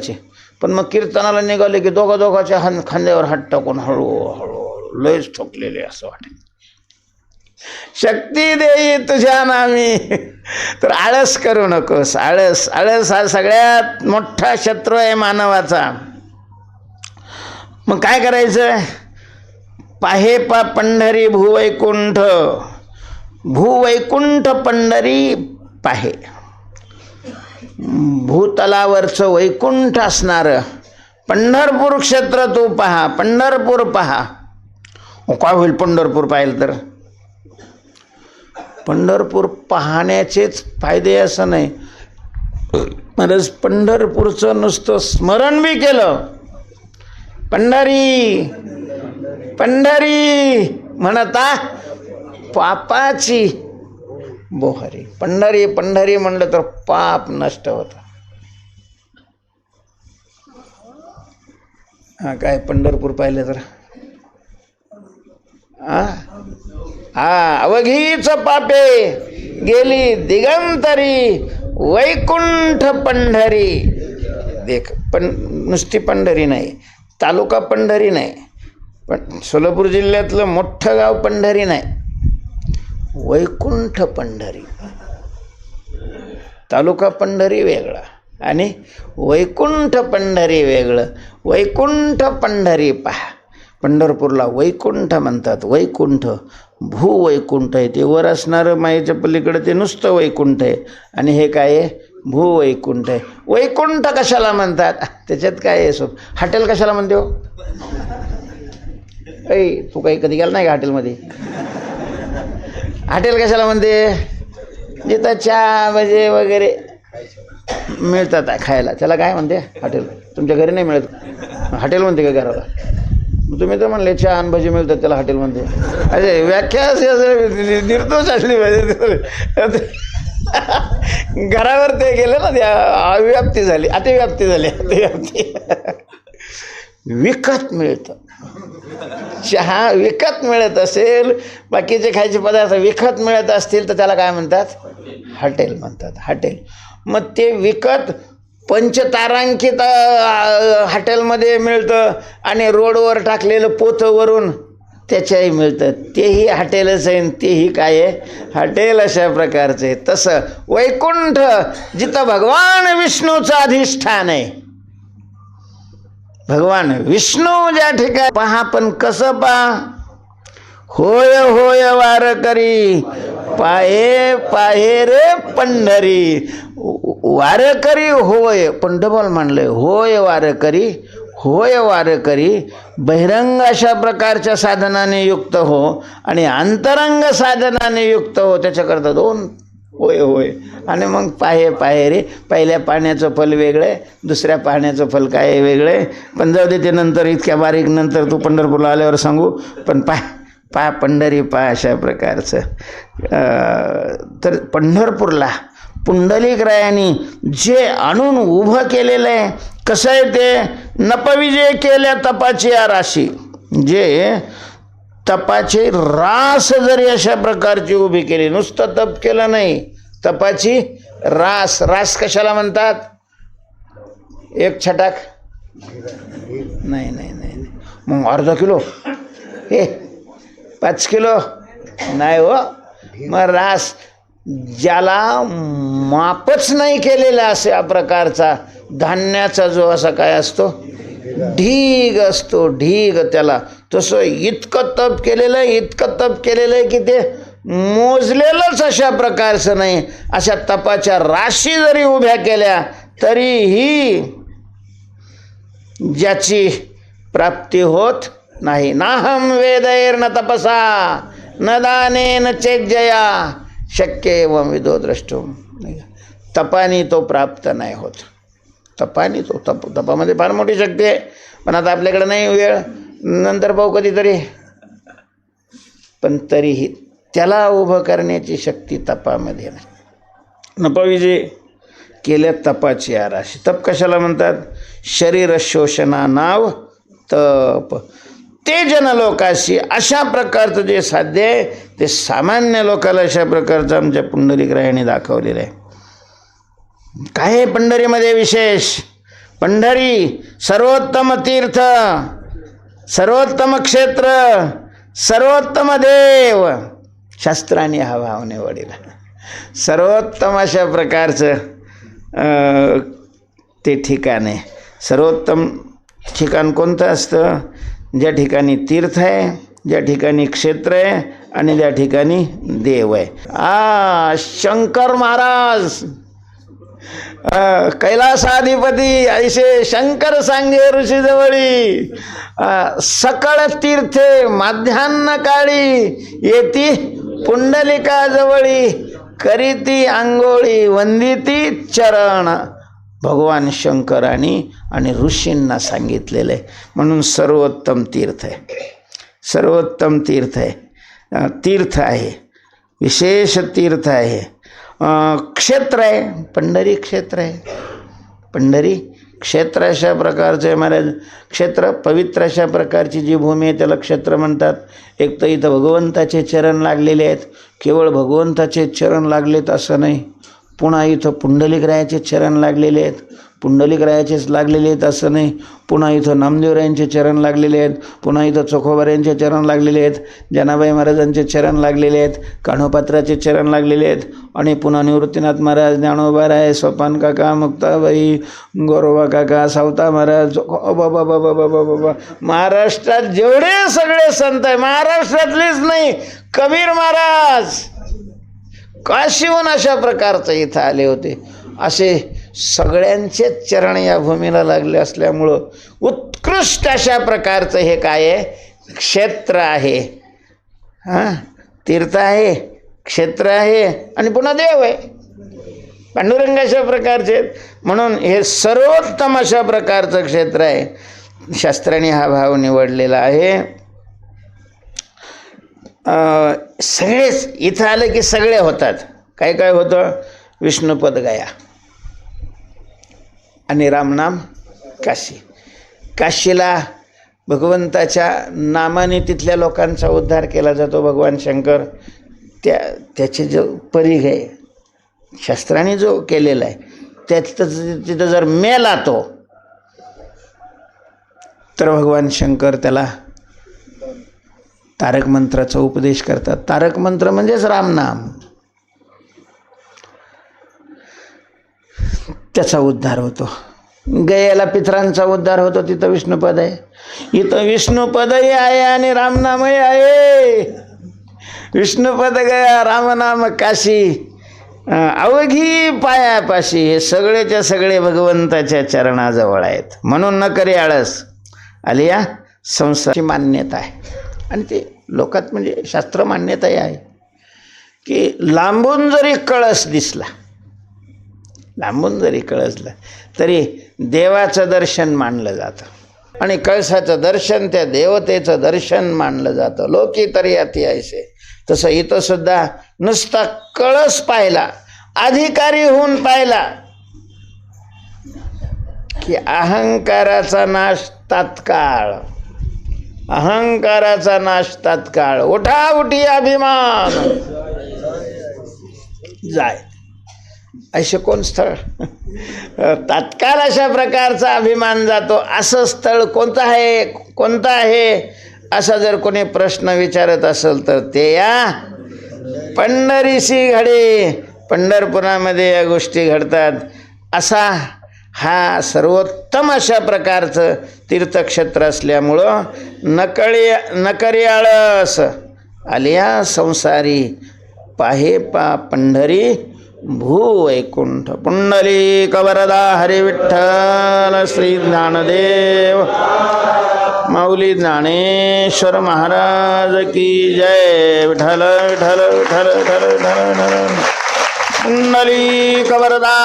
करायचे. पण मग कीर्तनाला निघाले की दोघा दोघाच्या हान खांद्यावर हात टाकून हळू हळू लयच ठोकलेले असं वाटे शक्ती देई तुझ्या नामी तर आळस करू नकोस आळस आळस हा सगळ्यात मोठा शत्रू आहे मानवाचा. मग काय करायचं पाहे पा पंढरी भूवैकुंठ. भूवैकुंठ पंढरी पाहे. भूतलावरचं वैकुंठ असणारं पंढरपूर क्षेत्र तू पहा पंढरपूर पहा. हो, काय होईल पंढरपूर पाहिलं तर? पंढरपूर पाहण्याचेच फायदे असं नाही. महाराज पंढरपूरचं नुसतं स्मरण बी केलं. पंढरी पंढरी म्हणता पापाची. बोहरी. पंढरी पंढरी म्हणलं तर पाप नष्ट होतं. हा काय पंढरपूर पाहिलं तर? हा? हा अवघीच पापे. गेली दिगंतरी वैकुंठ पंढरी. देख पण नुसती पंढरी नाही तालुका पंढरी नाही. पण सोलापूर जिल्ह्यातलं मोठं गाव पंढरी नाही. वैकुंठ पंढरी. तालुका पंढरी वेगळा. आणि वैकुंठ पंढरी वेगळं. वैकुंठ पंढरी पहा. पंढरपूरला वैकुंठ म्हणतात. वैकुंठ. भूवैकुंठ आहे. ते वर असणारं मायेच्या पलीकडे ते नुसतं वैकुंठ आहे. आणि हे काय आहे? भूवैकुंठ आहे. वैकुंठ कशाला म्हणतात? त्याच्यात काय आहे सो हॉटेल कशाला म्हणते हो? ऐ तू काही कधी गेला नाही का हॉटेलमध्ये? हॉटेल कशाला म्हणते? जिथं चहा भजे वगैरे मिळतात खायला. त्याला काय म्हणते? हॉटेल. तुमच्या घरी नाही मिळत. हॉटेल म्हणते का घराला? तुम्ही तर म्हणले चहा आणि भजी मिळतात त्याला हॉटेल म्हणते. अरे व्याख्या अशी असं निर्दोष असली पाहिजे घरावर ते गेले ना त्या अव्याप्ती झाली अतिव्याप्ती झाली अतिव्याप्ती. विकत मिळतं. चहा विकत मिळत असेल बाकीचे खायचे पदार्थ विकत मिळत असतील तर त्याला काय म्हणतात? हॉटेल म्हणतात हॉटेल. मग ते विकत पंचतारांकित हॉटेलमध्ये मिळतं आणि रोडवर टाकलेलं पोतं वरून त्याच्याही मिळतं. तेही हॉटेलच आहे तेही काय आहे? हॉटेल अशा प्रकारचे तसं वैकुंठ जिथं भगवान विष्णूचं अधिष्ठान आहे. भगवान विष्णू ज्या ठिकाणी पहा पण कसं पहा होय होय वार करी. पाहे पाहे रे पंढरी. वार करी होय. पण डबल म्हणलंय होय वार करी होय वार करी. बहिरंग अशा प्रकारच्या साधनाने युक्त हो आणि अंतरंग साधनाने युक्त हो. त्याच्याकरता दोन होय होय. आणि मग पाहे पाहे रे. पहिल्या पाण्याचं फल वेगळं आहे दुसऱ्या पाण्याचं फल काय आहे वेगळं. आहे पण जाऊ दे ते नंतर इतक्या बारीक नंतर तू पंढरपूरला आल्यावर सांगू. पण पाय पा पंढरी पा अशा प्रकारचं. तर पंढरपूरला पुंडलिकरायांनी जे आणून उभं केलेलं आहे कसं आहे ते? नपविजय केल्या तपाची या राशी. जे तपाची रास जरी अशा प्रकारची उभी केली नुसतं तप केलं नाही. तपाची रास रास कशाला म्हणतात? एक छटाक. नाही नाही नाही नाही. मग अर्धा किलो. हे पाच किलो. नाही हो. मग रास ज्याला मापच नाही केलेला अशा प्रकारचा धान्याचा जो असा काय असतो ढीग असतो ढीग त्याला तसं इतकं तप केलेलं आहे इतकं तप केलेलं आहे की ते मोजलेलंच अशा प्रकारचं नाही. अशा तपाच्या राशी जरी उभ्या केल्या तरीही ज्याची प्राप्ती होत नाही. नाहम वेदैर न तपसा न दाने न चेज्जया शक्य एवं विदो द्रष्टो. तपानी तो प्राप्त नाही होत. तपानी तो तप तपामध्ये फार मोठी शक्ती आहे. पण आता आपल्याकडे नाही वेळ. नंतर पाहू कधीतरी. पण तरीही त्याला उभं करण्याची शक्ती तपामध्ये नाही. नपविजय केल्या तपाची आराशी. तप कशाला म्हणतात? शरीर शोषणा नाव तप. ते जनलोकाशी अशा प्रकारचं जे साध्य आहे ते सामान्य लोकाला अशा प्रकारचं आमच्या पुंडलिकरायाने दाखवलेलं आहे. काय पंढरीमध्ये विशेष? पंढरी सर्वोत्तम तीर्थ. सर्वोत्तम क्षेत्र सर्वोत्तम देव. शास्त्राने हा भावने वडील. सर्वोत्तम अशा प्रकारचं ते ठिकाण. आहे सर्वोत्तम ठिकाण कोणतं असतं? ज्या ठिकाणी तीर्थ आहे ज्या ठिकाणी क्षेत्र आहे आणि ज्या ठिकाणी देव आहे. आ शंकर महाराज! कैलासाधिपती ऐसे शंकर सांगे ऋषीजवळी. सकळ तीर्थे माध्यान्न काळी येती पुंडलिका जवळी करीती आंघोळी वंदिती चरण. भगवान शंकरांनी आणि ऋषींना सांगितलेलं. आहे म्हणून सर्वोत्तम तीर्थ आहे. सर्वोत्तम तीर्थ आहे. तीर्थ आहे. विशेष तीर्थ आहे. क्षेत्र आहे पंढरी क्षेत्र आहे. पंढरी क्षेत्र अशा प्रकारचे महाराज. क्षेत्र पवित्र अशा प्रकारची जी भूमी आहे त्याला क्षेत्र म्हणतात. एक तर इथं भगवंताचे चरण लागलेले आहेत. केवळ भगवंताचे चरण लागलेत असं नाही. पुन्हा इथं पुंडलिकरायाचे चरण लागलेले आहेत. पुंडलिकरायाचेच लागलेले आहेत असं नाही. पुन्हा इथं नामदेवरायांचे चरण लागलेले आहेत. पुन्हा इथं चोखोबाऱ्यांचे चरण लागलेले आहेत. जनाबाई महाराजांचे चरण लागलेले आहेत. कान्होपात्राचे चरण लागलेले आहेत. आणि पुन्हा निवृत्तीनाथ महाराज ज्ञानोबा राय सोपान काका मुक्ताबाई गोरोबा काका सावता महाराज बाबा बाबा बाबा बाबा महाराष्ट्रात जेवढे सगळे संत आहे महाराष्ट्रातलेच नाही कबीर महाराज. काशीहून अशा प्रकारचं इथं आले होते. असे सगळ्यांचेच चरण या भूमीला लागले असल्यामुळं उत्कृष्ट अशा प्रकारचं हे काय आहे? क्षेत्र आहे. हां? तीर्थ आहे क्षेत्र आहे आणि पुन्हा देव आहे. पांडुरंग अशा प्रकारचे म्हणून हे सर्वोत्तम अशा प्रकारचं क्षेत्र आहे. शास्त्राने हा भाव निवडलेला आहे. सगळेच इथं आलं की सगळे होतात. काय काय होतं? विष्णुपद गया. आणि रामनाम काशी. काशीला भगवंताच्या नामाने तिथल्या लोकांचा उद्धार केला जातो. भगवान शंकर त्या त्याचे जो परीघ आहे शास्त्राने जो केलेला आहे त्याचं तिथं जर मेला तो तर भगवान शंकर त्याला तारक मंत्राचा उपदेश करतात. तारक मंत्र म्हणजेच रामनाम त्याचा उद्धार होतो. गयाला पितरांचा उद्धार होतो तिथं विष्णुपद आहे. इथं विष्णुपदही आहे आणि रामनामही आहे. विष्णुपद गया रामनाम काशी अवघी पायापाशी. हे सगळेच्या सगळे भगवंताच्या चरणाजवळ आहेत. म्हणून न करी आळस. आलिया या संसाराची मान्यता आहे. आणि ते लोकात म्हणजे शास्त्र मान्यताही आहे. की लांबून जरी कळस दिसला लांबून जरी कळसलं तरी देवाचं दर्शन मानलं जातं. आणि कळसाचं दर्शन त्या देवतेचं दर्शन मानलं जातं. लोकी तरी अति ऐसे. तसं इथं सुद्धा नुसता कळस पाहिला अधिकारी होऊन पाहिला की अहंकाराचा नाश तात्काळ. अहंकाराचा नाश तात्काळ. उठा उठी अभिमान. जाय. असे कोण स्थळ. तात्काळ अशा प्रकारचा अभिमान जातो. असं स्थळ कोणतं आहे? कोणतं आहे? असा जर कोणी प्रश्न विचारत असेल तर ते या. पंढरीशी घडे. पंढरपुरामध्ये या गोष्टी घडतात. असा हा सर्वोत्तम अशा प्रकारचं तीर्थक्षेत्र असल्यामुळं नकळी नकरी आळस आलिया संसारी पाहे पा पंढरी भूवैकुंठ पुंडली कवरदा हरिविठ्ठल श्री ज्ञानदेव। माऊली ज्ञानेश्वर महाराज की जय। विठल विठल विठ्ठल विठ्ठल विठ्ठल विठ्ठल। पुंडली कवरदा